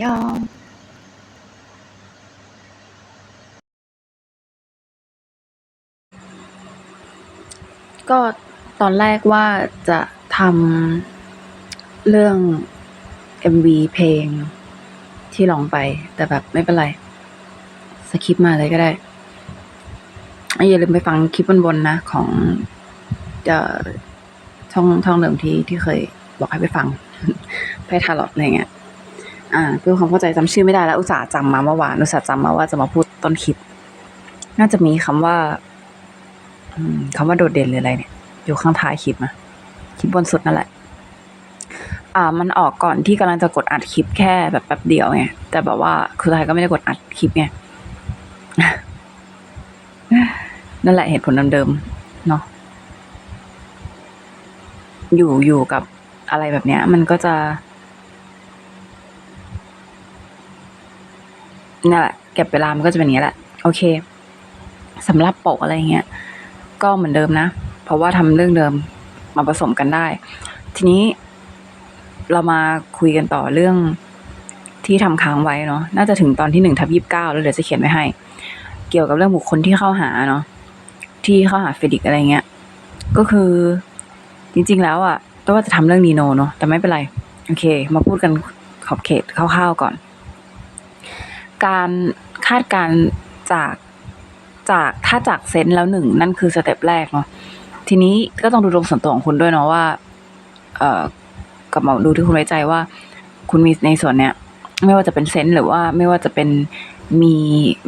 ยองก็ตอนแรกว่าจะทำเรื่อง MV เพลงที่ร้องไป แต่แบบไม่เป็นไร สคริปมาเลยก็ได้อะอย่าลืมไปฟังคลิปบนๆนะ ของเอ่อช่องช่องเดิมที่ที่เคยบอกให้ไปฟัง ไปทาร์ลอตอะไรเงี้ย อ่าเพื่อความเข้าใจจำชื่อไม่ได้แล้วอุตส่าห์จำมาเมื่อวานอุตส่าห์จำมาว่าจะมาพูดต้นคลิป น่าจะมีคำว่าอืมคำว่าโดดเด่นหรืออะไรเนี่ย อยู่ข้างท้ายคลิปนะคลิปบนสุดนั่นแหละ อ่า มันออกก่อนที่กำลังจะกดอัดคลิปแค่แบบแป๊บเดียวไงแต่แบบว่าคือไทยก็ไม่ได้กดอัดคลิปไงนั่นแหละเหตุผลเดิมๆเนาะอยู่อยู่กับอะไรแบบเนี้ย มันก็จะ นั่นแหละเก็บเวลามันก็จะเป็นอย่างนี้แหละ โอเคสำหรับปกอะไรเงี้ย ก็เหมือนเดิมนะ เพราะว่าทำเรื่องเดิมมาผสมกันได้ ทีนี้เรามาคุยกันต่อเรื่องที่ทำค้างไว้เนาะ น่าจะถึงตอนที่หนึ่งทับยี่สิบเก้าแล้วเดี๋ยวจะเขียนไว้ให้ เกี่ยวกับเรื่องบุคคลที่เข้าหาเนาะ ที่เข้าหาเฟดิกอะไรเงี้ย ก็คือจริง ๆ แล้วอะตัวว่าจะทำเรื่องนีโนเนาะ แต่ไม่เป็นไร โอเค มาพูดกันขอบเขตคร่าวๆก่อน การคาดการจากจากถ้าจากเซนส์แล้วหนึ่งนั่นคือสเต็ปแรกเนาะทีนี้ก็ต้องดูดวงส่วนตัวของคุณด้วยเนาะว่า เอ่อกับหมอดูที่คุณไว้ใจว่า คุณมีในส่วนเนี้ย ไม่ว่าจะเป็นเซนส์หรือว่าไม่ว่าจะเป็นมี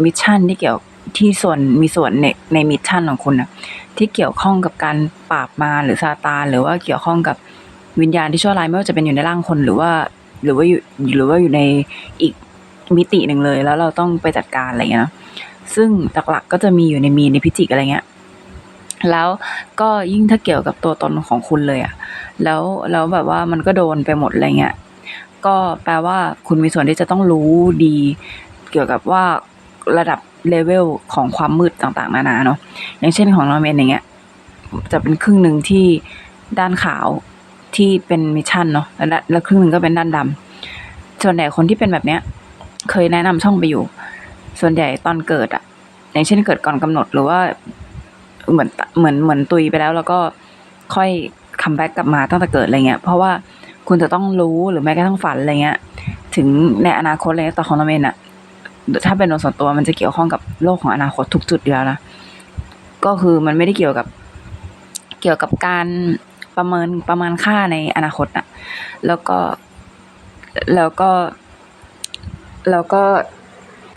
มิชชั่นที่เกี่ยวที่ส่วนมีส่วนในในมิชชั่นของคุณนะที่เกี่ยวข้องกับการปราบมาหรือซาตานหรือว่าเกี่ยวข้องกับวิญญาณที่ชั่วร้ายไม่ว่าจะเป็นอยู่ในร่างคนหรือว่า หรือว่าอยู่หรือว่าอยู่ในอีก มิติหนึ่งเลย แล้วเราต้องไปจัดการอะไรเงี้ยเนอะซึ่งหลักๆก็จะมีอยู่ในมีในพิจิกอะไรเงี้ยแล้วก็ยิ่งถ้าเกี่ยวกับตัวตนของคุณเลยอะแล้วแล้วแบบว่ามันก็โดนไปหมดอะไรเงี้ยก็แปลว่าคุณมีส่วนที่จะต้องรู้ดี เกี่ยวกับว่าระดับเลเวลของความมืดต่างๆนานาเนาะอย่างเช่นของเราเมนอย่างเงี้ยจะเป็นครึ่งหนึ่งที่ด้านขาวที่เป็นมิชชั่นเนาะแล้วแล้วครึ่งหนึ่งก็เป็นด้านดำส่วนใหญ่คนที่เป็นแบบเนี้ย เคยแนะนำช่องไปอยู่ ส่วนใหญ่ตอนเกิดอะอย่างเช่นเกิดก่อนกำหนดหรือว่าเหมือนเหมือนเหมือนตุยไปแล้ว แล้วก็ค่อยคัมแบ็กกลับมาตั้งแต่เกิดอะไรเงี้ย เพราะว่าคุณจะต้องรู้หรือแม้กระทั่งฝันอะไรเงี้ย ถึงในอนาคตอะไรแต่ของเราเองอะถ้าเป็นโดยส่วนตัวมันจะเกี่ยวข้องกับโลกของอนาคตทุกจุดอยู่แล้วนะก็คือมันไม่ได้เกี่ยวกับเกี่ยวกับการประเมินประมาณค่าในอนาคตอะแล้วก็แล้วก็ แล้วก็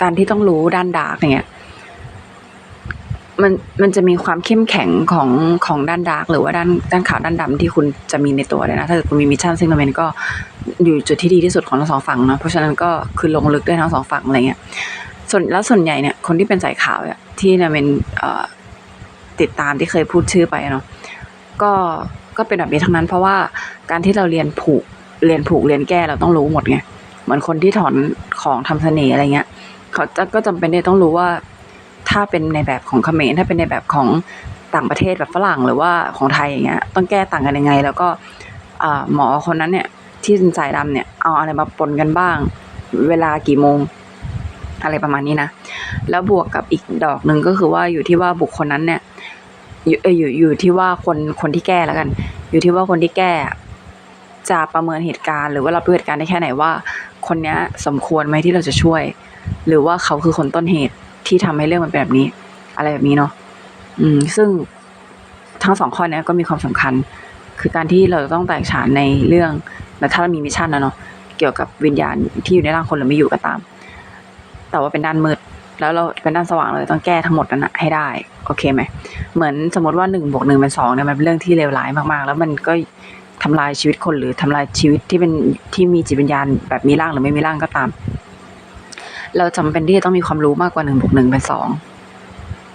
การที่ต้องรู้ด้านดาร์กเนี่ยมันมันจะมีความเข้มแข็งของของด้านดาร์กหรือว่าด้านด้านขาวด้านดำที่คุณจะมีในตัวเลยนะ ถ้าเกิดคุณมีมิชชั่นซึ่งเราเมนก็อยู่จุดที่ดีที่สุดของทั้งสองฝั่งเนาะเพราะฉะนั้นก็คือลงลึกได้ทั้งสองฝั่งอะไรเงี้ยส่วนแล้วส่วนใหญ่เนี่ยคนที่เป็นสายขาวเนี่ยที่เราเมนติดตามที่เคยพูดชื่อไปเนาะก็ก็เป็นแบบนี้ทั้งนั้น เพราะว่าการที่เราเรียนผูกเรียนผูกเรียนแก้เราต้องรู้หมดไง เหมือนคนที่ถอนของทำเสน่ห์อะไรเงี้ย เขาจะก็จำเป็นที่ต้องรู้ว่า ถ้าเป็นในแบบของเขมรถ้าเป็นในแบบของต่างประเทศแบบฝรั่งหรือว่าของไทยอย่างเงี้ย ต้องแก้ต่างกันยังไง แล้วก็หมอคนนั้นเนี่ยที่เป็นสายดำเนี่ยเอาอะไรมาปนกันบ้าง เวลากี่โมง อะไรประมาณนี้นะ แล้วบวกกับอีกดอกหนึ่งก็คือว่าอยู่ที่ว่าบุคคลนั้นเนี่ยอยู่อออยู่อยู่ที่ว่าคนคนที่แก้แล้วกัน อยู่ที่ว่าคนที่แก้จะประเมินเหตุการณ์หรือว่ารับรู้เหตุการณ์ได้แค่ไหนว่า คนนี้สมควรไหมที่เราจะช่วย หรือว่าเขาคือคนต้นเหตุที่ทำให้เรื่องมันเป็นแบบนี้ อะไรแบบนี้เนาะอืม ซึ่งทั้งสองข้อนี้ก็มีความสำคัญ คือการที่เราจะต้องแตกฉานในเรื่องและถ้าเรามีมิชชั่นนะเนาะเกี่ยวกับวิญญาณที่อยู่ในร่างคนหรือไม่อยู่ก็ตาม แต่ว่าเป็นด้านมืดแล้วเราเป็นด้านสว่างเลยต้องแก้ทั้งหมดนั้นนะให้ได้ โอเคไหม เหมือนสมมติว่าหนึ่งบวกหนึ่งเป็นสองเนี่ยมันเป็นเรื่องที่เลวร้ายมากๆ แล้วมันก็ ทำลายชีวิตคนหรือทำลายชีวิตที่เป็นที่มีจิตวิญญาณแบบมีร่างหรือไม่มีร่างก็ตาม เราจำเป็นที่จะต้องมีความรู้มากกว่าหนึ่งบวกหนึ่งเป็นสอง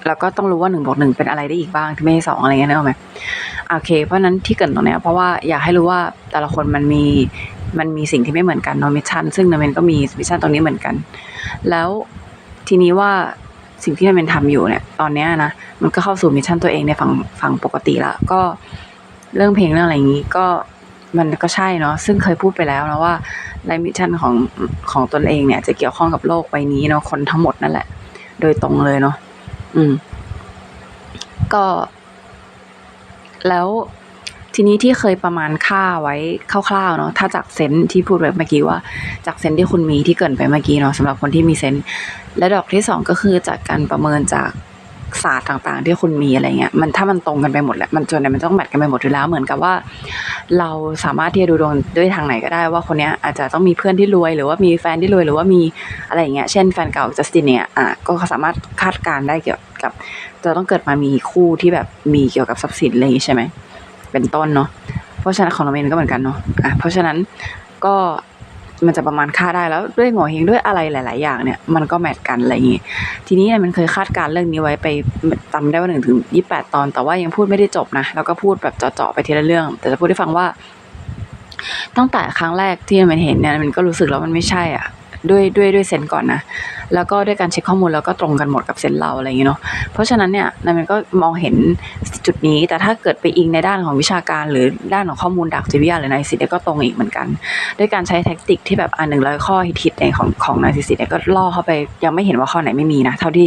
แล้วก็ต้องรู้ว่าหนึ่งบวกหนึ่งเป็นอะไรได้อีกบ้างที่ไม่ใช่สองอะไรเงี้ยนึกออกไหมโอเค เพราะนั้นที่เกิดตรงเนี้ยเพราะว่าอยากให้รู้ว่าแต่ละคนมันมีมันมีสิ่งที่ไม่เหมือนกันเนาะมิชชั่นซึ่งนาเมนก็มีมิชชั่นตรงนี้เหมือนกัน แล้วทีนี้ว่าสิ่งที่นาเมนทำอยู่เนี่ย ตอนเนี้ยนะมันก็เข้าสู่มิชชั่นตัวเองในฝั่งฝั่งปกติละก็ เรื่องเพลงเรื่องอะไรอย่างนี้ก็มันก็ใช่เนาะซึ่งเคยพูดไปแล้วนะว่าไลมิชันของของตนเองเนี่ย จะเกี่ยวข้องกับโลกใบนี้เนาะคนทั้งหมดนั่นแหละ โดยตรงเลยเนาะอืม ก็ แล้วทีนี้ที่เคยประมาณค่าไว้คร่าวๆเนาะถ้าจากเซนที่พูดไปเมื่อกี้ว่า จากเซนที่คุณมีที่เกินไปเมื่อกี้เนาะสำหรับคนที่มีเซนและดอกที่สองก็คือจากการประเมินจาก ศาสตร์ต่างๆ ที่คุณมีอะไรเงี้ยมันถ้ามันตรงกันไปหมดแหละมันจนเนี่ยมันต้องแมทกันไปหมดอยู่แล้วเหมือนกับว่า เราสามารถที่จะดูดวงด้วยทางไหนก็ได้ว่าคนเนี้ยอาจจะต้องมีเพื่อนที่รวยหรือว่ามีแฟนที่รวยหรือว่ามีอะไรเงี้ยเช่นแฟนเก่าจัสตินเนี่ยอะก็สามารถคาดการได้เกี่ยวกับจะต้องเกิดมามีคู่ที่แบบมีเกี่ยวกับทรัพย์สินอะไรอย่างงี้ใช่ไหมเป็นต้นเนาะเพราะฉะนั้นของเราเองก็เหมือนกันเนาะอะเพราะฉะนั้นก็ มันจะประมาณค่าได้แล้วด้วยหัวเฮงด้วยอะไรหลาย ๆ อย่างเนี่ยมันก็แมทกันอะไรอย่างงี้ทีนี้มันเคยคาดการเรื่องนี้ไว้ไปจำได้ว่าหนึ่งถึงยี่แปดตอน แต่ว่ายังพูดไม่ได้จบนะแล้วก็พูดแบบเจาะๆไปทีละเรื่อง แต่จะพูดให้ฟังว่าตั้งแต่ครั้งแรกที่มันเห็นเนี่ยมันก็รู้สึกแล้วมันไม่ใช่อะ ด้วยด้วยด้วยเซนก่อนนะ แล้วก็ด้วยการเช็คข้อมูลแล้วก็ตรงกันหมดกับเซนเราอะไรอย่างเงี้ยเนาะเพราะฉะนั้นเนี่ยมันก็มองเห็นจุดนี้ แต่ถ้าเกิดไปอิงในด้านของวิชาการหรือด้านของข้อมูลดักจิวิทยาหรือนาซิสเนี่ยก็ตรงอีกเหมือนกัน ด้วยการใช้แท็กติกที่แบบอ่านหนึ่งร้อยข้อฮิตๆในของของนาซิสเนี่ยก็ล่อเข้าไปยังไม่เห็นว่าข้อไหนไม่มีนะ เท่าที่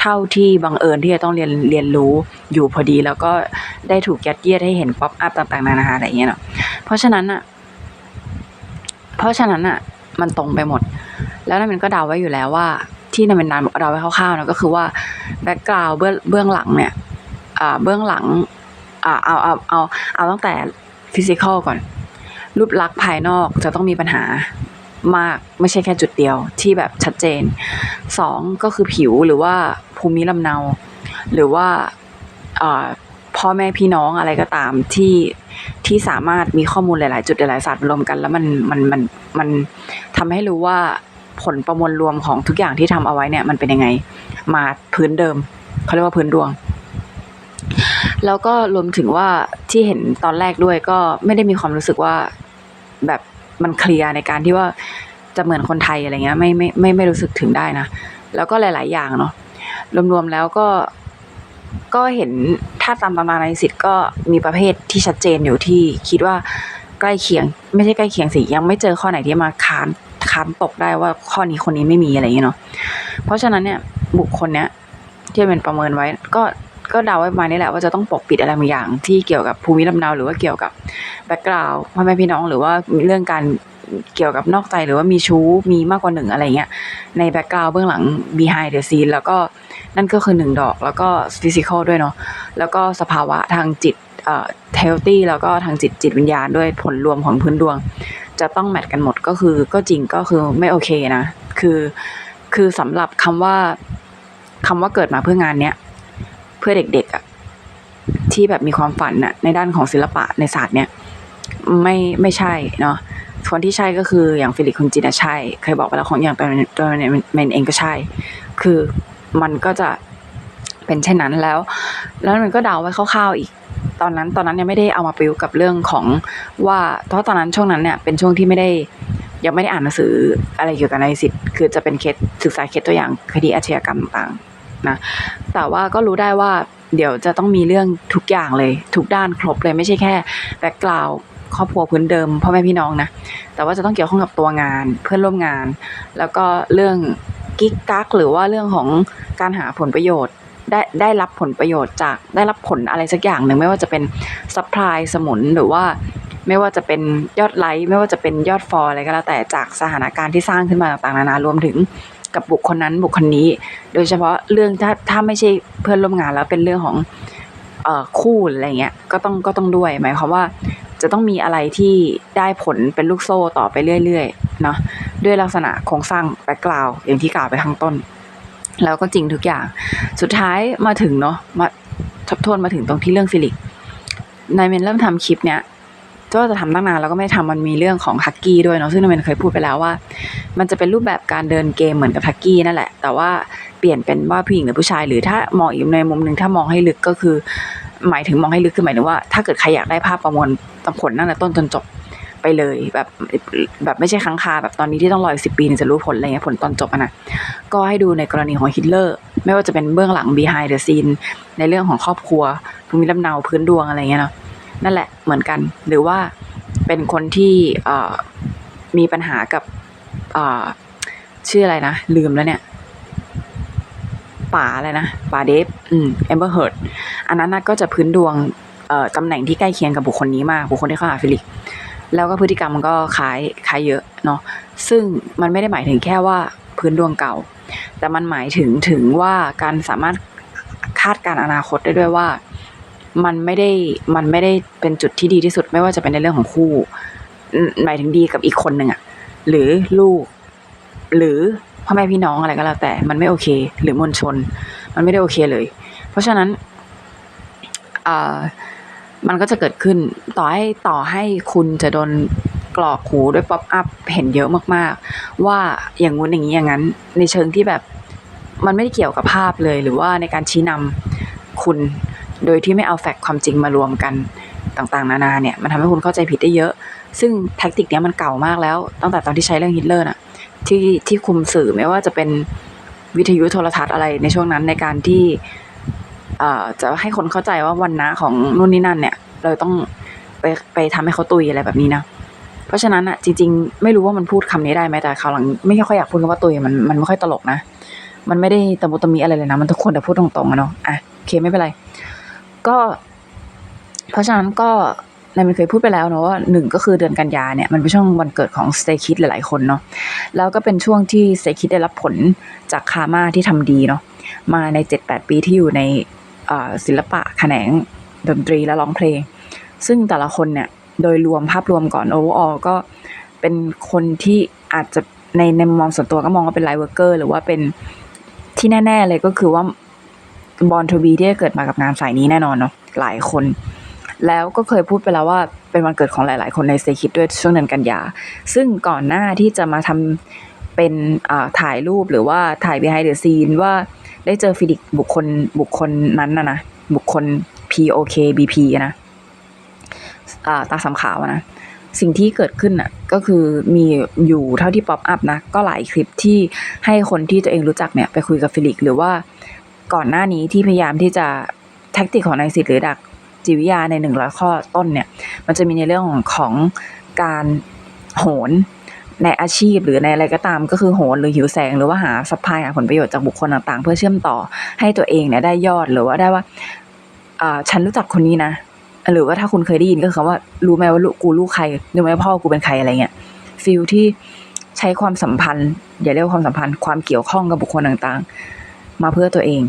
เท่าที่บังเอิญที่จะต้องเรียนเรียนรู้อยู่พอดี แล้วก็ได้ถูกยัดเยียดให้เห็นป๊อปอัพต่างๆนานาอะไรอย่างเงี้ยเนาะเพราะฉะนั้นอะเพราะฉะนั้นอะ มันตรงไปหมด แล้วนั่นมันก็เดาไว้อยู่แล้วว่า ที่นั่นเป็นนานเดาไว้คร่าวๆนะก็คือว่าแบ็กกราวเบื้องเบื้องหลังเนี่ยอ่าเบื้องหลังอ่าเอาเอาเอาเอาตั้งแต่ฟิสิกอลก่อน รูปลักษณ์ภายนอกจะต้องมีปัญหามากไม่ใช่แค่จุดเดียวที่แบบชัดเจนสองก็คือผิวหรือว่าภูมิลำเนา หรือว่าอ่าพ่อแม่พี่น้องอะไรก็ตามที่ที่สามารถมีข้อมูลหลาย ๆ จุดหลายๆศาสตร์รวมกัน แล้วมันมันมันมันทำให้รู้ว่า ผลประมวลรวมของทุกอย่างที่ทำเอาไว้เนี่ย มันเป็นยังไง มาพื้นเดิมเขาเรียกว่าพื้นดวง แล้วก็รวมถึงว่าที่เห็นตอนแรกด้วยก็ไม่ได้มีความรู้สึกว่าแบบมันเคลียร์ในการที่ว่าจะเหมือนคนไทยอะไรเงี้ยไม่ไม่ไม่ไม่รู้สึกถึงได้นะ แล้วก็หลาย ๆ อย่างเนาะรวมๆแล้วก็ก็เห็นถ้าตามตำราในสิทธิ์ก็มีประเภทที่ชัดเจนอยู่ที่คิดว่าใกล้เคียง ไม่ใช่ใกล้เคียงสิยังไม่เจอข้อไหนที่มาค้าน ค้านตกได้ว่าข้อนี้คนนี้ไม่มีอะไรอย่างเงี้ยเนาะเพราะฉะนั้นเนี่ยบุคคลเนี้ยที่เป็นประเมินไว้ก็ก็เดาไว้มานี้แหละว่าจะต้องปกปิดอะไรบางอย่าง ที่เกี่ยวกับภูมิลำเนาหรือว่าเกี่ยวกับแบ็กกราวด์พ่อแม่พี่น้องหรือว่าเรื่องการเกี่ยวกับนอกใจหรือว่ามีชู้มีมากกว่าหนึ่งอะไรเงี้ยในแบ็กกราวด์เบื้องหลัง behind the scene แล้วก็นั่นก็คือหนึ่งดอก แล้วก็ฟิสิกอลด้วยเนาะแล้วก็สภาวะทางจิตเอ่อเทลตี้แล้วก็ทางจิตจิตวิญญาณด้วยผลรวมของพื้นดวง จะต้องแมทกันหมดก็คือ ก็จริงก็คือไม่โอเคนะ คือคือสำหรับคำว่าคำว่าเกิดมาเพื่องานเนี้ยเพื่อเด็กๆอะที่แบบมีความฝันอะในด้านของศิลปะในศาสตร์เนี้ยไม่ไม่ใช่เนาะคนที่ใช่ก็คืออย่างฟิลิปคุณจินะใช่ เคยบอกไปแล้วของอย่างตัวตัวเมนเองก็ใช่ คือมันก็จะเป็นเช่นนั้นแล้ว แล้วมันก็เดาไว้คร่าวๆอีก ตอนนั้นตอนนั้นยังไม่ได้เอามาประยุกต์กับเรื่องของว่าเพราะตอนนั้นช่วงนั้นเนี่ยเป็นช่วงที่ไม่ได้ยังไม่ได้อ่านหนังสืออะไรเกี่ยวกับนายสิทธิ์คือจะเป็นเคสศึกษาเคสตัวอย่างคดีอาชญากรรมต่างๆนะแต่ว่าก็รู้ได้ว่าเดี๋ยวจะต้องมีเรื่องทุกอย่างเลย ทุกด้านครบเลยไม่ใช่แค่แบ็กกราวครอบครัวพื้นเดิมพ่อแม่พี่น้องนะแต่ว่าจะต้องเกี่ยวข้องกับตัวงานเพื่อนร่วมงาน แล้วก็เรื่องกิ๊กกักหรือว่าเรื่องของการหาผลประโยชน์ ได้ได้รับผลประโยชน์จากได้รับผลอะไรสักอย่างหนึ่งไม่ว่าจะเป็นซัพพลายสมุนหรือว่าไม่ว่าจะเป็นยอดไลค์ไม่ว่าจะเป็นยอดฟอลอะไรก็แล้วแต่จากสถานการณ์ที่สร้างขึ้นมาต่างๆนานารวมถึงกับบุคคลนั้นบุคคลนี้ โดยเฉพาะเรื่องถ้าถ้าไม่ใช่เพื่อนร่วมงานแล้วเป็นเรื่องของเอ่อคู่ออะไรเงี้ยก็ต้องก็ต้องด้วยหมายความว่าจะต้องมีอะไรที่ได้ผลเป็นลูกโซ่ต่อไปเรื่อยๆเนาะด้วยลักษณะโครงสร้างแบ็กกราวอย่างที่กล่าวไปข้างต้น แล้วก็จริงทุกอย่าง สุดท้ายมาถึงเนาะมาทบทวนมาถึงตรงที่เรื่องฟิลิกนายเมนเริ่มทำคลิปเนี้ยก็จะทำตั้งนานแล้วก็ไม่ทำมันมีเรื่องของฮักกี้ด้วยเนาะซึ่งนายเมนเคยพูดไปแล้วว่า มันจะเป็นรูปแบบการเดินเกมเหมือนกับฮักกี้นั่นแหละ แต่ว่าเปลี่ยนเป็นว่าผู้หญิงหรือผู้ชาย หรือถ้ามองอีกในมุมหนึ่งถ้ามองให้ลึกก็คือ หมายถึงมองให้ลึกคือหมายถึงว่าถ้าเกิดใครอยากได้ภาพประมวลตำผลตั้งแต่ต้นจนจบ ไปเลยแบบแบบไม่ใช่ครั้งคาแบบตอนนี้ที่ต้องรออีกสิปีถึงจะรู้ผลอะไรเงี้ยผลตอนจบนะก็ให้ดูในกรณีของฮิตเลอร์ ไม่ว่าจะเป็นเบื้องหลัง behind the scene ในเรื่องของครอบครัวภูมิลำเนาพื้นดวงอะไรเงี้ยเนาะนั่นแหละเหมือนกัน หรือว่าเป็นคนที่มีปัญหากับชื่ออะไรนะ ลืมแล้วเนี่ยป่าอะไรนะป่าเดฟอืมแอมเบอร์เฮิร์ดอันนั้นนะก็จะพื้นดวงตำแหน่งที่ใกล้เคียงกับบุคคลนี้มาก บุคคลที่เข้าหาฟิลิก แล้วก็พฤติกรรมมันก็คล้ายคล้ายเยอะเนาะซึ่งมันไม่ได้หมายถึงแค่ว่าพื้นดวงเก่า แต่มันหมายถึงถึงว่าการสามารถคาดการอนาคตได้ด้วยว่า มันไม่ได้มันไม่ได้เป็นจุดที่ดีที่สุด ไม่ว่าจะเป็นในเรื่องของคู่ หมายถึงดีกับอีกคนหนึ่งอะหรือลูก หรือพ่อแม่พี่น้องอะไรก็แล้วแต่ มันไม่โอเค หรือมวลชน มันไม่ได้โอเคเลย เพราะฉะนั้นอ่า มันก็จะเกิดขึ้นต่อให้ต่อให้คุณจะโดนกรอกหูด้วยป๊อปอัพเห็นเยอะมากๆ ว่าอย่างงู้นอย่างนี้อย่างนั้น ในเชิงที่แบบมันไม่ได้เกี่ยวกับภาพเลย หรือว่าในการชี้นำคุณโดยที่ไม่เอาแฟกต์ความจริงมารวมกันต่างๆ นานาเนี่ย มันทำให้คุณเข้าใจผิดได้เยอะ ซึ่งแท็กติกเนี้ยมันเก่ามากแล้ว ตั้งแต่ตอนที่ใช้เรื่องฮิตเลอร์น่ะที่ที่คุมสื่อไม่ว่าจะเป็นวิทยุโทรทัศน์อะไรในช่วงนั้นในการที่ จะให้คนเข้าใจว่าวันนะของนู่นนี่นั่นเนี่ย เราต้องไปไปทำให้เขาตุยอะไรแบบนี้นะเพราะฉะนั้นอะจริง ๆ ไม่รู้ว่ามันพูดคำนี้ได้ไหมแต่คราวหลังไม่ค่อยอยากพูดคำว่าตุยมันมันไม่ค่อยตลกนะมันไม่ได้ตะมุตะมีอะไรเลยนะ มันทุกคนแต่พูดตรงๆอะเนาะอะโอเคไม่เป็นไร ก็ เพราะฉะนั้นก็นายมันเคยพูดไปแล้วเนาะว่าหนึ่งก็คือเดือนกันยาเนี่ยมันเป็นช่วงวันเกิดของ Stay Kid หลายๆคนเนาะแล้วก็เป็นช่วงที่ Stay Kid ได้รับผลจากคามาที่ทำดีเนาะมาใน 7-8 ปีที่อยู่ใน ศิลปะแขนงดนตรีและร้องเพลง ซึ่งแต่ละคนเนี่ยโดยรวมภาพรวมก่อน overall ก็เป็นคนที่อาจจะในในมองส่วนตัวก็มองว่าเป็นไลฟ์เวอร์เกอร์หรือว่าเป็นที่แน่ ๆ เลยก็คือว่าบอลทูบีที่เกิดมากับงานสายนี้แน่นอนเนาะหลายคน แล้วก็เคยพูดไปแล้วว่าเป็นวันเกิดของหลาย ๆ คนในเซคิดด้วยช่วงเดือนกันยา ซึ่งก่อนหน้าที่จะมาทำเป็นอ่าถ่ายรูปหรือว่าถ่าย behind the scene ว่า ได้เจอฟิลิกบุคคลบุคคลนั้นนะนะบุคคล POK BP นะอ่าตาสำขาวนะสิ่งที่เกิดขึ้นอะก็คือมีอยู่เท่าที่ป๊อปอัพนะ ก็หลายคลิปที่ให้คนที่ตัวเองรู้จักเนี่ยไปคุยกับฟิลิก หรือว่าก่อนหน้านี้ที่พยายามที่จะแท็กติกของนายสิทธิ์หรือดักจิวิยาในหนึ่งร้อยข้อต้นเนี่ย มันจะมีในเรื่องของของการโหน ในอาชีพหรือในอะไรก็ตามก็คือโหนหรือหิวแสงหรือว่าหาซัพพลายหาผลประโยชน์จากบุคคลต่างๆ เพื่อเชื่อมต่อให้ตัวเองเนี่ยได้ยอดหรือว่าได้ว่าฉันรู้จักคนนี้นะ หรือว่าถ้าคุณเคยได้ยินก็คือคำว่ารู้ไหมว่าลูกกูลูกใครรู้ไหมพ่อกูเป็นใครอะไรเงี้ยฟิลที่ใช้ความสัมพันธ์ อย่าเรียกว่าความสัมพันธ์ความเกี่ยวข้องกับบุคคลต่างๆ มาเพื่อตัวเอง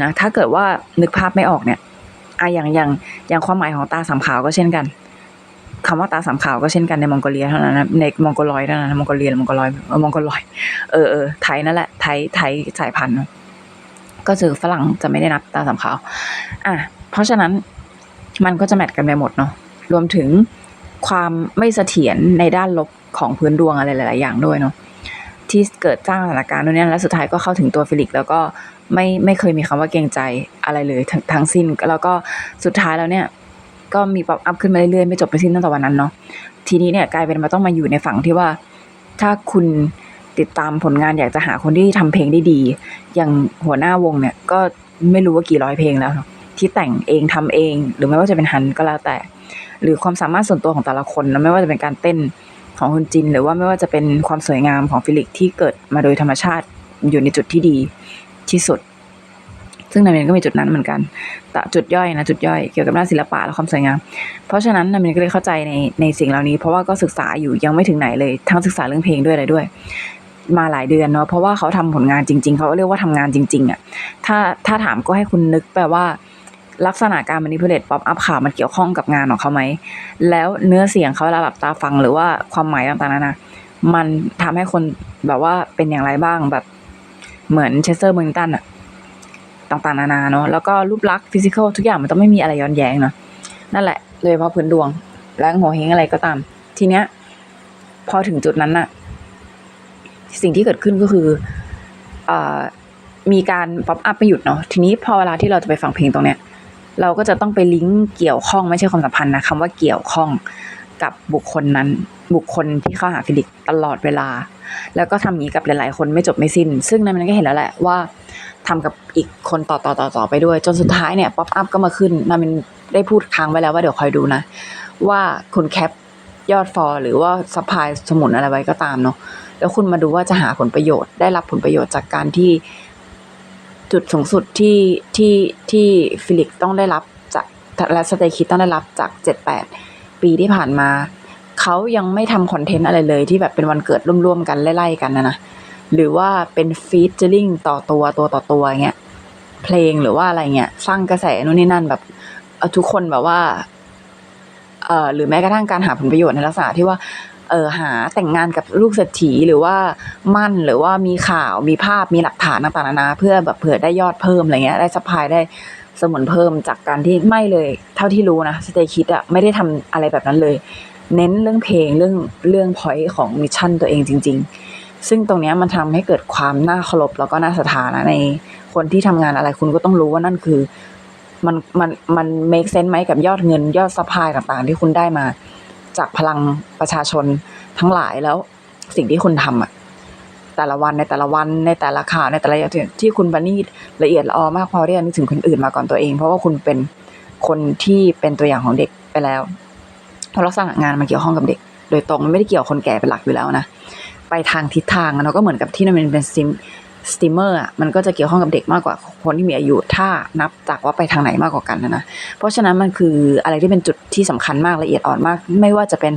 นะถ้าเกิดว่านึกภาพไม่ออกเนี่ยอะอย่างอย่างอย่างความหมายของตาสามขาวก็เช่นกัน คำว่าตาสามขาวก็เช่นกันในมองโกเลียเท่านั้นนะในมองโกลอยเท่านั้นมองโกเลียมองโกลอยมองโกลอยเออเออไทยนั่นแหละไทยไทยสายพันธุ์เนอะก็คือฝรั่งจะไม่ได้นับตาสามขาวอะเพราะฉะนั้นมันก็จะแมทกันไปหมดเนาะรวมถึงความไม่เสถียรในด้านลบของพื้นดวงอะไรหลาย ๆ อย่างด้วยเนาะที่เกิดสร้างสถานการณ์ตรงนี้แล้วสุดท้ายก็เข้าถึงตัวฟิลิก แล้วก็ไม่ไม่เคยมีคำว่าเกรงใจอะไรเลยทั้งทั้งสิ้น แล้วก็สุดท้ายแล้วเนี่ย ก็มีป๊อปอัพขึ้นมาเรื่อยๆ ไม่จบไม่สิ้นตั้งแต่วันนั้นเนาะ ทีนี้เนี่ยกลายเป็นมาต้องมาอยู่ในฝั่งที่ว่า ถ้าคุณติดตามผลงานอยากจะหาคนที่ทำเพลงได้ดี อย่างหัวหน้าวงเนี่ยก็ไม่รู้ว่ากี่ร้อยเพลงแล้ว ที่แต่งเองทำเอง หรือไม่ว่าจะเป็นฮันก็แล้วแต่ หรือความสามารถส่วนตัวของแต่ละคนนะไม่ว่าจะเป็นการเต้นของคุณจิน หรือว่าไม่ว่าจะเป็นความสวยงามของฟิลิกที่เกิดมาโดยธรรมชาติอยู่ในจุดที่ดีที่สุด ซึ่งนาเมนก็มีจุดนั้นเหมือนกันแต่จุดย่อยนะจุดย่อยเกี่ยวกับด้านศิลปะและความสวยงาม เพราะฉะนั้นนาเมนก็เลยเข้าใจในในสิ่งเหล่านี้ เพราะว่าก็ศึกษาอยู่ยังไม่ถึงไหนเลยทั้งศึกษาเรื่องเพลงด้วยอะไรด้วย มาหลายเดือนเนาะเพราะว่าเขาทำผลงานจริง ๆ เขาเรียกว่าทำงานจริงๆอะ่ะถ้าถ้าถามก็ให้คุณนึกแปลว่าลักษณะการ manipulate pop up ข่าวมันเกี่ยวข้องกับงานของเขาไหม แล้วเนื้อเสียงเขาเวลาหลับตาฟังหรือว่าความหมายต่างๆนานามันทำให้คนแบบว่าเป็นอย่างไรบ้างแบบเหมือนเชสเตอร์เบอร์นิงตันอะ ต่างๆนานาเนาะแล้วก็รูปลักษณ์ฟิสิกอลทุกอย่างมันต้องไม่มีอะไรย้อนแย้งเนาะนั่นแหละโดยเฉพาะพื้นดวงและหัวเฮงอะไรก็ตาม ทีเนี้ย พอถึงจุดนั้นน่ะ สิ่งที่เกิดขึ้นก็คืออมีการป๊อปอัพไปหยุดเนาะทีนี้พอเวลาที่เราจะไปฟังเพลงตรงเนี้ย เราก็จะต้องไปลิงก์เกี่ยวข้องไม่ใช่ความสัมพันธ์นะคำว่าเกี่ยวข้องกับบุคคลนั้น บุคคลที่เข้าหาฟิลิกตลอดเวลา แล้วก็ทำอย่างนี้กับหลาย ๆ คนไม่จบไม่สิ้น ซึ่งนั้นมันก็เห็นแล้วแหละว่าทำกับอีกคนต่อต่อต่อต่อไปด้วย จนสุดท้ายเนี่ยป๊อปอัพก็มาขึ้นนามินได้พูดค้างไว้แล้วว่าเดี๋ยวคอยดูนะ ว่าคุณแคปยอดฟอร์หรือว่าสปายสมุนอะไรไว้ก็ตามเนาะแล้วคุณมาดูว่าจะหาผลประโยชน์ได้รับผลประโยชน์จากการที่ จุดสูงสุดที่ที่ที่ฟิลิกต้องได้รับจากและสเตคิดต้องได้รับจากเจ็ดแปดปีที่ผ่านมา เขายังไม่ทำคอนเทนต์อะไรเลยที่แบบเป็นวันเกิดร่วมๆกันไล่ๆกันนะนะหรือว่าเป็นฟีเจอริงต่อตัวตัวต่อตัวเงี้ยเพลงหรือว่าอะไรเงี้ยสร้างกระแสนู่นนี่นั่นแบบทุกคนแบบว่าเอ่อหรือแม้กระทั่งการหาผลประโยชน์ในลักษณะที่ว่าเออหาแต่งงานกับลูกเศรษฐีหรือว่ามั่นหรือว่ามีข่าวมีภาพมีหลักฐานต่างๆนานาเพื่อแบบเผื่อได้ยอดเพิ่มอะไรเงี้ยได้สปายได้สมุนเพิ่มจากการที่ไม่เลย เท่าที่รู้นะสเตคิดอะไม่ได้ทำอะไรแบบนั้นเลย เน้นเรื่องเพลงเรื่องเรื่องพอยต์ของมิชชั่นตัวเองจริง ๆ ซึ่งตรงนี้มันทำให้เกิดความน่าเคารพแล้วก็น่าศรัทธานะในคนที่ทำงานอะไรคุณก็ต้องรู้ว่านั่นคือ มันมันมัน make sense ไหมกับยอดเงิน ยอดซัพพลายต่างๆ ที่คุณได้มา จากพลังประชาชนทั้งหลายแล้วสิ่งที่คุณทำอะแต่ละวันในแต่ละวันในแต่ละข่าวในแต่ละอย่างที่คุณประณีตละเอียดละออมากพอที่จะนึกถึงคนอื่นมาก่อนตัวเอง เพราะว่าคุณเป็นคนที่เป็นตัวอย่างของเด็กไปแล้ว เพราะลักษณะงานมันเกี่ยวข้องกับเด็ก โดยตรงมันไม่ได้เกี่ยวคนแก่เป็นหลักอยู่แล้วนะไปทางทิศทางเราก็เหมือนกับที่มันเป็นสติมสติมเมอร์อะมันก็จะเกี่ยวข้องกับเด็กมากกว่าคนที่มีอายุถ้านับจากว่าไปทางไหนมากกว่ากันนะนะเพราะฉะนั้นมันคืออะไรที่เป็นจุดที่สำคัญมากละเอียดอ่อนมาก ไม่ว่าจะเป็น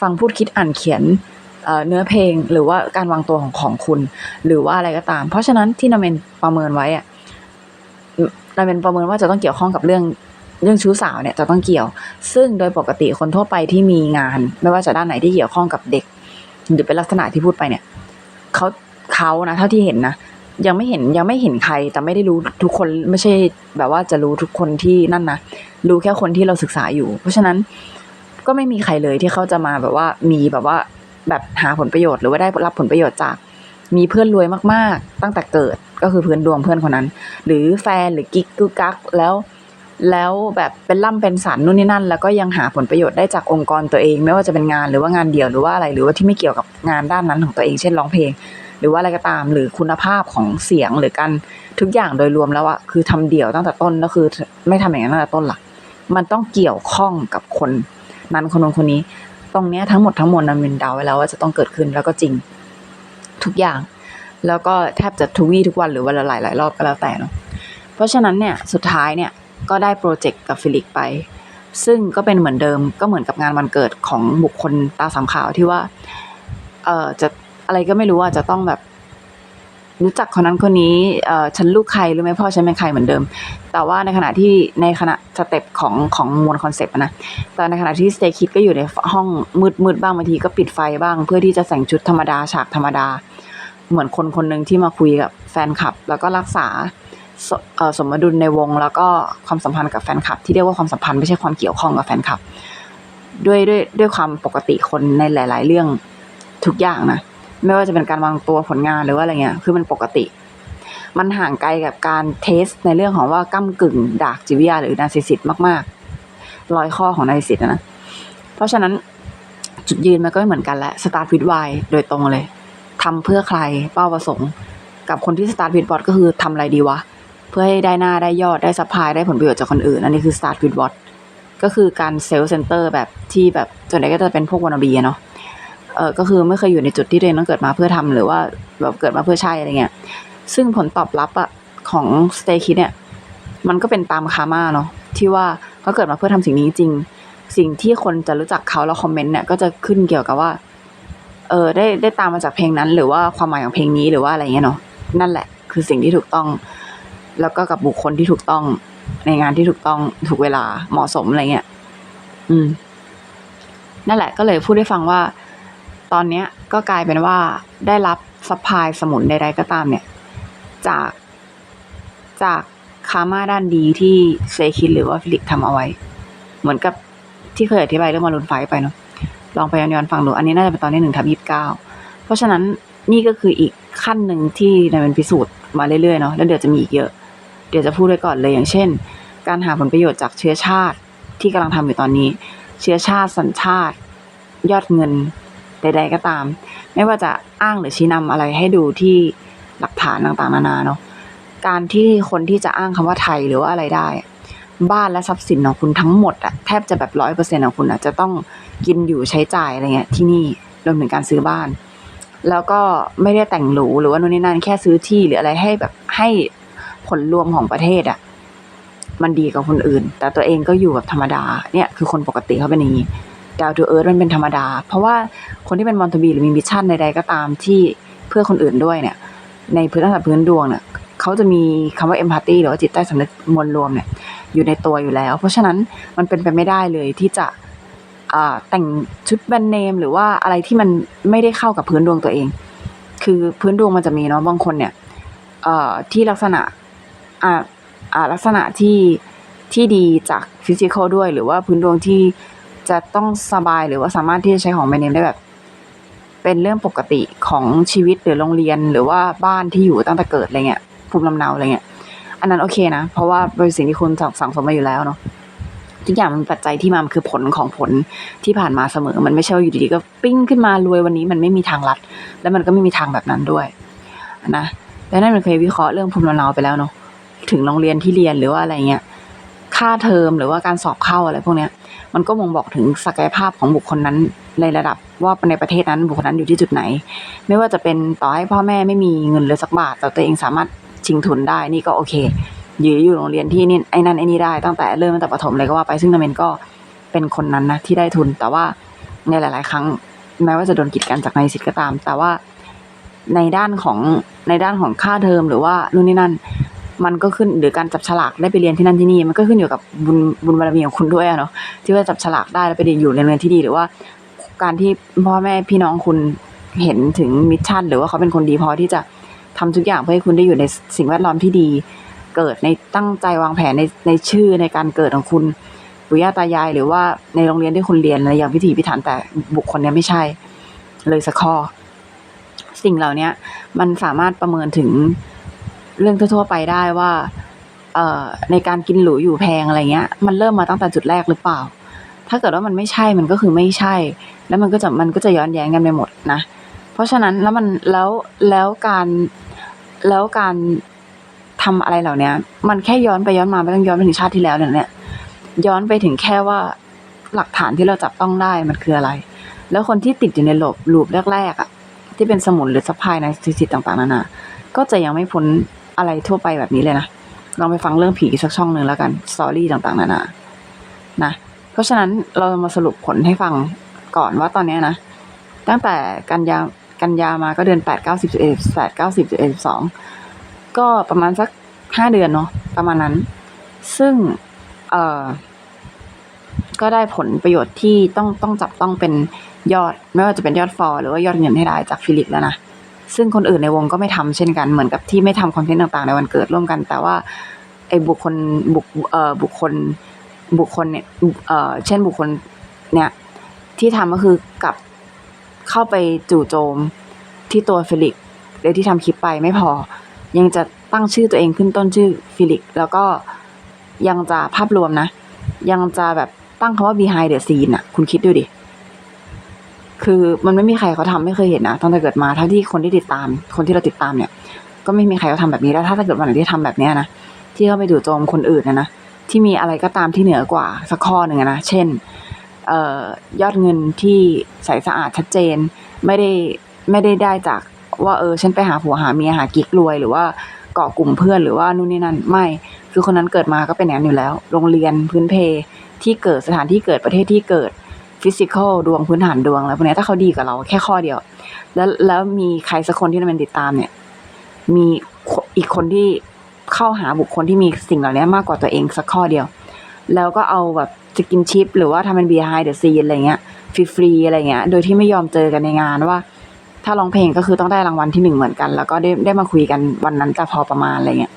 ฟังพูดคิดอ่านเขียนเนื้อเพลงหรือว่าการวางตัวของของคุณ หรือว่าอะไรก็ตาม เพราะฉะนั้นที่นาเมนประเมินไว้อะนาเมนประเมินว่าจะต้องเกี่ยวข้องกับเรื่อง เรื่องชู้สาวเนี่ยจะต้องเกี่ยว ซึ่งโดยปกติคนทั่วไปที่มีงาน ไม่ว่าจะด้านไหนที่เกี่ยวข้องกับเด็ก หรือเป็นลักษณะที่พูดไปเนี่ยเขาเขานะเท่าที่เห็นนะยังไม่เห็นยังไม่เห็นใครแต่ไม่ได้รู้ทุกคนไม่ใช่แบบว่าจะรู้ทุกคนที่นั่นนะรู้แค่คนที่เราศึกษาอยู่ เพราะฉะนั้นก็ไม่มีใครเลยที่เขาจะมาแบบว่ามีแบบว่าแบบหาผลประโยชน์หรือว่าได้รับผลประโยชน์จาก มีเพื่อนรวยมากๆ ตั้งแต่เกิดก็คือเพื่อนดวงเพื่อนคนนั้น หรือแฟนหรือกิ๊กกุ๊กกักแล้ว แล้วแบบเป็นล่ำเป็นสันนู่นนี่นั่น แล้วก็ยังหาผลประโยชน์ได้จากองค์กรตัวเอง ไม่ว่าจะเป็นงานหรือว่างานเดี่ยวหรือว่าอะไรหรือว่าที่ไม่เกี่ยวกับงานด้านนั้นของตัวเอง เช่นร้องเพลง หรือว่าอะไรก็ตามหรือคุณภาพของเสียงหรือการทุกอย่างโดยรวมแล้วอะคือทำเดี่ยวตั้งแต่ต้นแล้วคือไม่ทำอย่างนั้นตั้งแต่ต้นล่ะมันต้องเกี่ยวข้องกับคนนั้นคนนู้นคนนี้ ตรงเนี้ยทั้งหมดทั้งมวลนันมินเดาไว้แล้วว่าจะต้องเกิดขึ้นแล้วก็จริงทุกอย่าง แล้วก็แทบจะทุกวี่ทุกวันหรือวันละหลายหลายรอบก็แล้วแต่เนาะเพราะฉะนั้นเนี่ยสุดท้ายเนี่ย ก็ได้โปรเจกต์กับฟิลิกไป ซึ่งก็เป็นเหมือนเดิมก็เหมือนกับงานวันเกิดของบุคคลตาสามขาวที่ว่าเอ่อจะอะไรก็ไม่รู้อะจะต้องแบบรู้จักคนนั้นคนนี้เอ่อฉันลูกใครรู้ไหมพ่อฉันเป็นใครเหมือนเดิม แต่ว่าในขณะที่ในขณะสเต็ปของของมวลคอนเซปต์นะแต่ในขณะที่สเตคิดก็อยู่ในห้องมืดมืดๆบ้างบางทีก็ปิดไฟบ้าง เพื่อที่จะแต่งชุดธรรมดาฉากธรรมดา เหมือนคนคนหนึ่งที่มาคุยกับแฟนคลับ แล้วก็รักษา สสมดุลในวง แล้วก็ความสัมพันธ์กับแฟนคลับ ที่เรียกว่าความสัมพันธ์ไม่ใช่ความเกี่ยวข้องกับแฟนคลับ ด้วยด้วยด้วยความปกติคนในหลาย ๆ เรื่องทุกอย่างนะไม่ว่าจะเป็นการวางตัวผลงานหรือว่าอะไรเงี้ยคือมันปกติ มันห่างไกลกับการเทสในเรื่องของว่าก้ากึ่งดากจิวิยาหรือนาซิสิตมากๆรอยข้อของนาซิสิตนะเพราะฉะนั้นจุดยืนมันก็ไม่เหมือนกันแหละสตาร์ทวิดไวโดยตรงเลยทำเพื่อใครเป้าประสงค์ กับคนที่สตาร์ทวิดบอทก็คือทำอะไรดีวะ เพื่อให้ได้หน้าได้ยอดได้ซัพพลายได้ผลประโยชน์จากคนอื่น อันนี้คือ start with what ก็คือการเซลล์เซ็นเตอร์แบบที่แบบส่วนใหญ่ก็จะเป็นพวกวานาบีเนาะเออก็คือไม่เคยอยู่ในจุดที่ตัวเองต้องเกิดมาเพื่อทำหรือว่าแบบเกิดมาเพื่อใช่อะไรเงี้ยซึ่งผลตอบรับอะของ Stay Kid เนี่ยมันก็เป็นตามคาม่าเนาะที่ว่าเขาเกิดมาเพื่อทำสิ่งนี้จริง สิ่งที่คนจะรู้จักเขาแล้วคอมเมนต์เนี่ยก็จะขึ้นเกี่ยวกับว่าเออได้ได้ตามมาจากเพลงนั้น หรือว่าความหมายของเพลงนี้หรือว่าอะไรเงี้ยเนาะนั่นแหละ คือสิ่งที่ถูกต้อง แล้วก็กับบุคคลที่ถูกต้องในงานที่ถูกต้องถูกเวลาเหมาะสมอะไรเงี้ย อืม นั่นแหละก็เลยพูดให้ฟังว่า ตอนเนี้ยก็กลายเป็นว่าได้รับซัพพลายสมุนใดๆก็ตามเนี่ย จากจากคามาด้านดีที่เซคินหรือว่าฟิลิกทำเอาไว้ เหมือนกับที่เคยอธิบายเรื่องมารุนไฟไปเนาะลองไปย้อนฟังดู อันนี้น่าจะเป็นตอนที่หนึ่งทับยี่สิบเก้าเพราะฉะนั้นนี่ก็คืออีกขั้นหนึ่งที่ในเป็นพิสูจน์มาเรื่อยๆเนาะแล้วเดี๋ยวจะมีอีกเยอะ เดี๋ยวจะพูดไว้ก่อนเลยอย่างเช่น การหาผลประโยชน์จากเชื้อชาติที่กำลังทำอยู่ตอนนี้ เชื้อชาติสัญชาติ ยอดเงินใด ๆ ก็ตาม ไม่ว่าจะอ้างหรือชี้นำอะไรให้ดูที่หลักฐานต่างๆ นานาเนาะการที่คนที่จะอ้างคำว่าไทยหรือว่าอะไรได้ บ้านและทรัพย์สินของคุณทั้งหมดอะแทบจะแบบร้อยเปอร์เซ็นต์ของคุณอะจะต้องกินอยู่ใช้จ่ายอะไรเงี้ยที่นี่รวมถึงการซื้อบ้าน แล้วก็ไม่ได้แต่งหรูหรือว่านู่นนี่นั่นแค่ซื้อที่หรืออะไรให้แบบให้ ผลรวมของประเทศอะมันดีกับคนอื่น แต่ตัวเองก็อยู่แบบธรรมดา เนี่ยคือคนปกติเขาเป็นอย่างนี้ดาวทูเอิร์ธมันเป็นธรรมดา เพราะว่าคนที่เป็นมอนทบีหรือมีมิชชั่นใดๆก็ตามที่เพื่อคนอื่นด้วยเนี่ย ในพื้นตั้งแต่พื้นดวงเนี่ยเขาจะมีคำว่าเอมพัตตีหรือว่าจิตใต้สำนึกมวลรวมเนี่ย อยู่ในตัวอยู่แล้ว เพราะฉะนั้นมันเป็นไปไม่ได้เลยที่จะอ่าแต่งชุดแบรนด์เนม หรือว่าอะไรที่มันไม่ได้เข้ากับพื้นดวงตัวเอง คือพื้นดวงมันจะมีเนาะบางคนเนี่ยเอ่อที่ลักษณะ ลักษณะที่ที่ดีจากฟิสิกอลด้วย หรือว่าพื้นดวงที่จะต้องสบายหรือว่าสามารถที่จะใช้ของแบรนด์เนมได้แบบ เป็นเรื่องปกติของชีวิตหรือโรงเรียนหรือว่าบ้านที่อยู่ตั้งแต่เกิดอะไรเงี้ยภูมิลำเนาอะไรเงี้ยอันนั้นโอเคนะ เพราะว่าเป็นสิ่งที่คุณสั่งสมมาอยู่แล้วเนาะทุกอย่างมันปัจจัยที่มามันคือผลของผลที่ผ่านมาเสมอ มันไม่ใช่ว่าอยู่ดีๆก็ปิ้งขึ้นมารวยวันนี้มันไม่มีทางลัด แล้วมันก็ไม่มีทางแบบนั้นด้วยนะแล้วนั่นมันเคยวิเคราะห์เรื่องภูมิลำเนาไปแล้วเนาะ ถึงโรงเรียนที่เรียนหรือว่าอะไรเงี้ยค่าเทอมหรือว่าการสอบเข้าอะไรพวกเนี้ย มันก็บ่งบอกถึงศักยภาพของบุคคลนั้นในระดับว่าในประเทศนั้นบุคคลนั้นอยู่ที่จุดไหน ไม่ว่าจะเป็นต่อให้พ่อแม่ไม่มีเงินเลยสักบาท แต่ตัวเองสามารถชิงทุนได้นี่ก็โอเคอยู่อยู่โรงเรียนที่นี่ไอ้นั่นไอ้นี่ได้ตั้งแต่เริ่มตั้งแต่ประถมเลยก็ว่าไปซึ่งนาเมนก็เป็นคนนั้นนะที่ได้ทุน แต่ว่าในหลาย ๆ ครั้งแม้ว่าจะโดนกีดกันจากนายสิทธิ์ก็ตาม แต่ว่าในด้านของในด้านของค่าเทอมหรือว่านู่นนี่นั่น มันก็ขึ้นหรือการจับฉลากได้ไปเรียนที่นั่นที่นี่ มันก็ขึ้นอยู่กับบุญบุญบารมีของคุณด้วยอะเนาะที่ว่าจับฉลากได้แล้วไปเรียนอยู่ในเรียนที่ดีหรือว่า การที่พ่อแม่พี่น้องคุณเห็นถึงมิชชั่น หรือว่าเขาเป็นคนดีพอที่จะทำทุกอย่างเพื่อให้คุณได้อยู่ในสิ่งแวดล้อมที่ดี เกิดในตั้งใจวางแผนในในชื่อในการเกิดของคุณปู่ย่าตายาย หรือว่าในโรงเรียนที่คุณเรียนอะไรอย่างพิถีพิถันแต่บุคคลเนี้ยไม่ใช่ เลยสักข้อ สิ่งเหล่านี้มันสามารถประเมินถึง เรื่องทั่ว ๆ ไปได้ว่าเออในการกินหรูอยู่แพงอะไรเงี้ย มันเริ่มมาตั้งแต่จุดแรกหรือเปล่า ถ้าเกิดว่ามันไม่ใช่มันก็คือไม่ใช่ แล้วมันก็จะมันก็จะย้อนแย้งกันไปหมดนะ เพราะฉะนั้นแล้วมันแล้วแล้วการแล้วการทำอะไรเหล่าเนี้ยมันแค่ย้อนไปย้อนมาไม่ต้องย้อนไปถึงชาติที่แล้วเนี่ยย้อนไปถึงแค่ว่าหลักฐานที่เราจับต้องได้มันคืออะไร แล้วคนที่ติดอยู่ในหลบลูปแรกๆอะที่เป็นสมุนหรือสะพายในสิทธิ์ต่างๆนานาก็จะยังไม่พ้น อะไรทั่วไปแบบนี้เลยนะลองไปฟังเรื่องผีสักช่องหนึ่งแล้วกันสตอรี่ต่างๆนานานะเพราะฉะนั้นเรามาสรุปผลให้ฟังก่อนว่าตอนนี้นะ ตั้งแต่กันยากันยามาก็เดือนแปดเก้าสิบเอ็ดแปดเก้าสิบเอ็ดสองก็ประมาณสักห้าเดือนเนาะประมาณนั้น ซึ่งเอ่อก็ได้ผลประโยชน์ที่ต้องต้องจับต้องเป็นยอด ไม่ว่าจะเป็นยอดฟอลหรือว่ายอดเงินให้ได้จากฟิลิปแล้วนะ ซึ่งคนอื่นในวงก็ไม่ทำเช่นกันเหมือนกับที่ไม่ทำคอนเทนต์ต่างๆ ในวันเกิดร่วมกัน แต่ว่าไอ้บุคคลบุคเอ่อบุคคลบุคคลเนี่ยเอ่อเช่นบุคคลเนี่ยที่ทำก็คือกับเข้าไปจู่โจมที่ตัวฟิลิปโดยที่ทำคลิปไปไม่พอ ยังจะตั้งชื่อตัวเองขึ้นต้นชื่อฟิลิปแล้วก็ยังจะภาพรวมนะ ยังจะแบบตั้งคำว่า behind the scene อะคุณคิดดูดิ คือมันไม่มีใครเขาทำไม่เคยเห็นนะตั้งแต่เกิดมาเท่าที่คนที่ติดตาม คนที่เราติดตามเนี่ย ก็ไม่มีใครเขาทำแบบนี้แล้วถ้าเกิดวันไหนที่ทำแบบนี้นะที่เขาไปจู่โจมคนอื่นนะนะที่มีอะไรก็ตามที่เหนือกว่าสักข้อหนึ่งนะเช่นเอ่อยอดเงินที่ใสสะอาดชัดเจน ไม่ได้ไม่ได้ได้จากว่าเออฉันไปหาผัวหาเมียหากิ๊กรวย หรือว่าเกาะกลุ่มเพื่อนหรือว่านู่นนี่นั่นไม่คือคนนั้นเกิดมาก็เป็นอย่างนั้นอยู่แล้ว โรงเรียนพื้นเพที่เกิดสถานที่เกิดประเทศที่เกิด ฟิสิกอลดวงพื้นฐานดวงแล้วพวกนี้ถ้าเขาดีกับเราแค่ข้อเดียว แล้วแล้วมีใครสักคนที่มันติดตามเนี่ย มีอีกคนที่เข้าหาบุคคลที่มีสิ่งเหล่านี้มากกว่าตัวเองสักข้อเดียว แล้วก็เอาแบบสกินชิป หรือว่าทำเป็น behind the scene อะไรเงี้ยฟรีๆอะไรเงี้ย โดยที่ไม่ยอมเจอกันในงานว่า ถ้าร้องเพลงก็คือต้องได้รางวัลที่หนึ่งเหมือนกัน แล้วก็ได้ได้มาคุยกันวันนั้นจะพอประมาณอะไรเงี้ย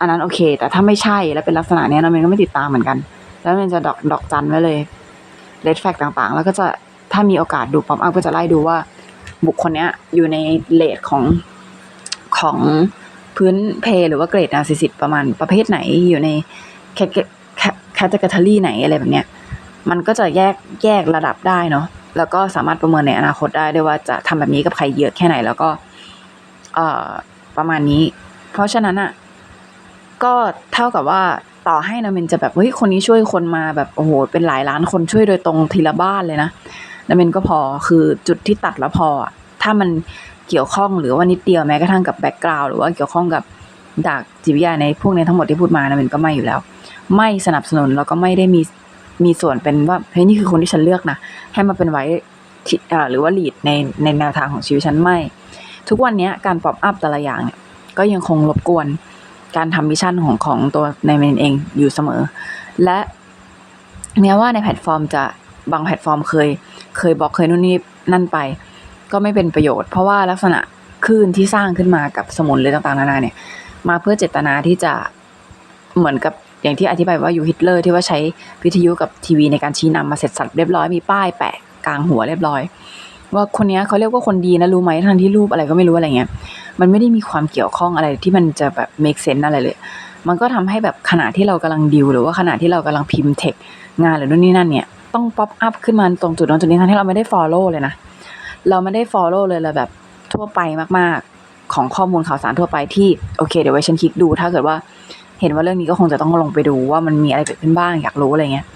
อันนั้นโอเค แต่ถ้าไม่ใช่แล้วเป็นลักษณะเนี้ยเราเมนก็ไม่ติดตามเหมือนกัน แล้วมันจะดอกดอกจันไว้เลย red flag ต่างๆ แล้วก็จะถ้ามีโอกาสดูป๊อปอัพก็จะไล่ดูว่าบุคคลเนี้ยอยู่ในเลทของของพื้นเพหรือว่าเกรดนาซิสิตประมาณประเภทไหนอยู่ในแคแคตตาลีไหนอะไรแบบเนี้ยมันก็จะแยกแยกระดับได้เนาะแล้วก็สามารถประเมินในอนาคตได้ด้วยว่าจะทำแบบนี้กับใครเยอะแค่ไหน แล้วก็เอ่อประมาณนี้ เพราะฉะนั้นอะก็เท่ากับว่า ต่อให้นามินจะแบบเฮ้ยคนนี้ช่วยคนมาแบบโอ้โหเป็นหลายล้านคนช่วยโดยตรงทีละบ้านเลยนะนามินก็พอคือจุดที่ตัดแล้วพอ ถ้ามันเกี่ยวข้องหรือว่านิดเดียวแม้กระทั่งกับแบ็กกราวด์หรือว่าเกี่ยวข้องกับจากจิตวิทยาในพวกนี้ทั้งหมดที่พูดมานามินก็ไม่อยู่แล้ว ไม่สนับสนุนแล้วก็ไม่ได้มีมีส่วนเป็นว่าเฮ้ยนี่คือคนที่ฉันเลือกนะให้มาเป็นไว้ที่หรือว่าลีดในในแนวทางของชีวิตฉันไม่ ทุกวันนี้การป๊อปอัพแต่ละอย่างเนี่ยก็ยังคงรบกวน การทำมิชชั่นของของตัวในเมนเองอยู่เสมอ และแม้ว่าในแพลตฟอร์มจะบางแพลตฟอร์มเคย เคยบอกเคยนู่นนี่นั่นไป ก็ไม่เป็นประโยชน์ เพราะว่าลักษณะคลื่นที่สร้างขึ้นมากับสมุนหรือต่างๆนานาเนี่ย มาเพื่อเจตนาที่จะเหมือนกับอย่างที่อธิบายว่าอยู่ฮิตเลอร์ที่ว่าใช้วิทยุกับทีวีในการชี้นำมาเสร็จสับเรียบร้อยมีป้ายแปะกลางหัวเรียบร้อย ว่าคนเนี้ยเขาเรียกว่าคนดีนะรู้ไหมทั้งที่รูปอะไรก็ไม่รู้อะไรเงี้ย มันไม่ได้มีความเกี่ยวข้องอะไรที่มันจะแบบ make sense อะไรเลย มันก็ทำให้แบบขณะที่เรากำลังดิวหรือว่าขณะที่เรากำลังพิมพ์เทคงานหรือนู่นนี่นั่นเนี่ยต้องป๊อปอัพขึ้นมาตรงจุดนั้นจุดนี้ทั้งที่เราไม่ได้ follow เลยนะ เราไม่ได้ follow เลยเราแบบทั่วไปมาก ๆ ของข้อมูลข่าวสารทั่วไปที่โอเค เดี๋ยวไว้ฉันคลิกดู ถ้าเกิดว่าเห็นว่าเรื่องนี้ก็คงจะต้องลงไปดูว่ามันมีอะไรเกิดขึ้นบ้างอยากรู้อะไรเงี้ย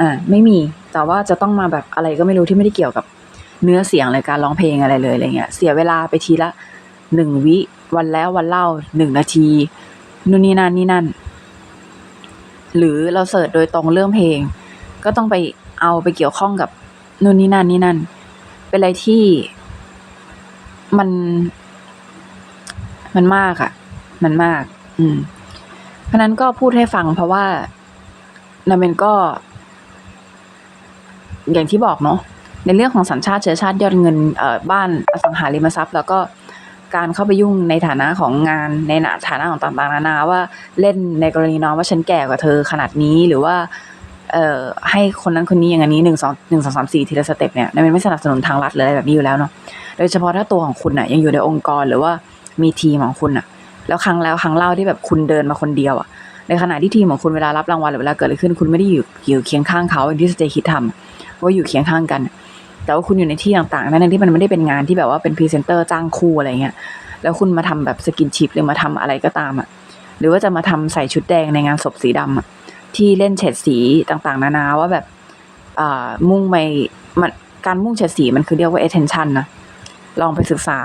อ่า ไม่มี แต่ว่าจะต้องมาแบบอะไรก็ไม่รู้ที่ไม่ได้เกี่ยวกับเนื้อเสียงเลยการร้องเพลงอะไรเลยอะไรเงี้ย เสียเวลาไปทีละ หนึ่งวิ วันแล้ววันเล่าหนึ่งนาทีนู่นนี่นั่นนี่นั่น หรือเราเสิร์ชโดยตรงเรื่องเพลง ก็ต้องไปเอาไปเกี่ยวข้องกับนู่นนี่นั่นนี่นั่น เป็นอะไรที่มันมันมากอะมันมาก อืม เพราะนั้นก็พูดให้ฟังเพราะว่านาเมนก็ อย่างที่บอกเนาะในเรื่องของสัญชาติเชื้อชาติยอดเงินเอ่อบ้านอสังหาริมทรัพย์ แล้วก็ การเข้าไปยุ่งในฐานะของงานในฐานะของต่างๆนานาว่าเล่นในกรณีน้องว่าฉันแก่กว่าเธอขนาดนี้หรือว่าเอ่อให้คนนั้นคนนี้อย่างนี้หนึ่งสองหนึ่งสองสามสี่ทีละสเต็ปเนี่ยนาเมนไม่สนับสนุนทางรัฐเลยอะไรแบบนี้อยู่แล้วเนาะโดยเฉพาะถ้าตัวของคุณน่ะยังอยู่ในองค์กรหรือว่ามีทีมของคุณน่ะ แล้วครั้งแล้วครั้งเล่าที่แบบคุณเดินมาคนเดียวอะ ในขณะที่ทีมของคุณเวลารับรางวัลหรือเวลาเกิดอะไรขึ้นคุณไม่ได้อยู่อยู่เคียงข้างเขาอย่างที่สเตย์คิดทำว่าอยู่เคียงข้างกัน แต่ว่าคุณอยู่ในที่ต่างๆนั่นที่มันไม่ได้เป็นงานที่แบบว่าเป็นพรีเซนเตอร์จ้างคู่อะไรเงี้ยแล้วคุณมาทำแบบสกินชิปหรือมาทำอะไรก็ตามอะหรือว่าจะมาทำใส่ชุดแดงในงานศพสีดำอะที่เล่นเฉดสีต่างๆ นานาว่าแบบอ่ามุ่งไปมันการมุ่งเฉดสีมันคือเรียกว่า attention นะลองไปศึกษา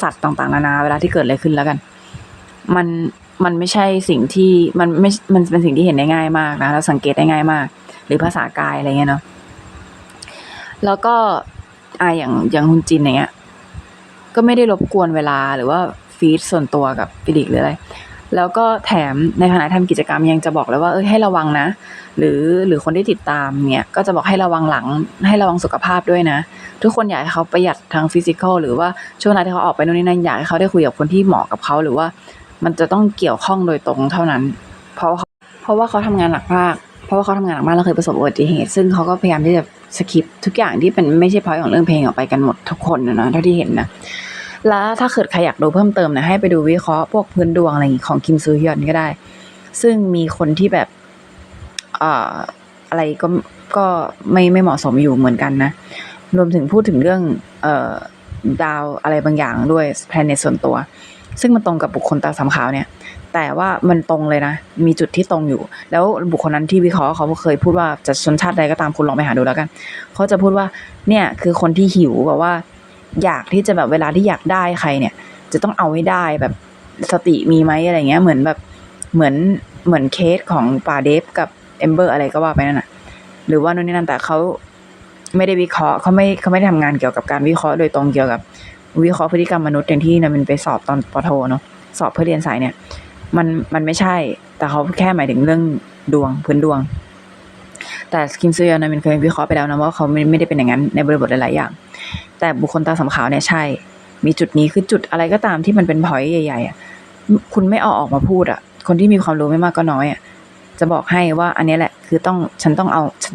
สัตว์ต่างๆ นานา เวลาที่เกิดอะไรขึ้นแล้วกัน มันมันไม่ใช่สิ่งที่มันไม่มันเป็นสิ่งที่เห็นได้ง่ายมากนะแล้วสังเกตได้ง่ายมาก หรือภาษากายอะไรเงี้ยเนาะ แล้วก็อ่าอย่างอย่างคุณจินอย่างเงี้ย ก็ไม่ได้รบกวนเวลาหรือว่าฟีดส่วนตัวกับฟิลิกหรืออะไร แล้วก็แถมในขณะทำกิจกรรมยังจะบอกเลยว่าเอ้ยให้ระวังนะ หรือหรือคนที่ติดตามเนี่ย ก็จะบอกให้ระวังหลัง ให้ระวังสุขภาพด้วยนะ ทุกคนอยากให้เขาประหยัดทางฟิสิกอลหรือว่าช่วงเวลาที่เขาออกไปโน่นนี่นั่นอยากให้เขาได้คุยกับคนที่เหมาะกับเขาหรือว่า มันจะต้องเกี่ยวข้องโดยตรงเท่านั้น เพราะเขาเพราะว่าเขาทำงานหนักมาก เพราะว่าเขาทำงานหนักมากแล้วเคยประสบอุบัติเหตุ ซึ่งเขาก็พยายามที่จะ สคิปทุกอย่างที่เป็นไม่ใช่พอยของเรื่องเพลงออกไปกันหมดทุกคนนะเนาะเท่าที่เห็นนะแล้วถ้าเกิดใครอยากดูเพิ่มเติมนะให้ไปดูวิเคราะห์พวกพื้นดวงอะไรของคิมซูฮยอนก็ได้ ซึ่งมีคนที่แบบอ่ออะไรก็ก็ไม่ไม่เหมาะสมอยู่เหมือนกันนะ รวมถึงพูดถึงเรื่องเอ่อ ดาวอะไรบางอย่างด้วยแพลเน็ตส่วนตัว ซึ่งมันตรงกับบุคคลตาสามขาวเนี่ย แต่ว่ามันตรงเลยนะ มีจุดที่ตรงอยู่ แล้วบุคคลนั้นที่วิเคราะห์เขาเคยพูดว่าจะชนชาติใดก็ตามคุณลองไปหาดูแล้วกันเขาจะพูดว่าเนี่ยคือคนที่หิวแบบว่า อยากที่จะแบบเวลาที่อยากได้ใครเนี่ย จะต้องเอาให้ได้แบบสติมีไหมอะไรเงี้ยเหมือนแบบเหมือนเหมือนเคสของป่าเดฟกับเอมเบอร์อะไรก็ว่าไปนั่นน่ะ หรือว่านู่นนี่นั่นแต่เขา ไม่ได้วิเคราะห์เขาไม่เขาไม่ได้ทำงานเกี่ยวกับการวิเคราะห์โดยตรงเกี่ยวกับ วิเคราะห์พฤติกรรมมนุษย์อย่างที่นามินไปสอบตอนปโทเนาะสอบเพื่อเรียนสายเนี่ย มันมันไม่ใช่ แต่เขาแค่หมายถึงเรื่องดวงพื้นดวง แต่คิมซูยอนนามินเคยวิเคราะห์ไปแล้วนะว่าเขาไม่ไม่ได้เป็นอย่างนั้นในบริบทหลาย ๆ อย่าง แต่บุคคลตาสำขาวเนี่ยใช่ มีจุดนี้คือจุดอะไรก็ตามที่มันเป็นพอยต์ใหญ่ๆอะคุณไม่เอาออกมาพูดอะ คนที่มีความรู้ไม่มากก็น้อยอะจะบอกให้ว่าอันนี้แหละคือต้องฉันต้องเอาฉัน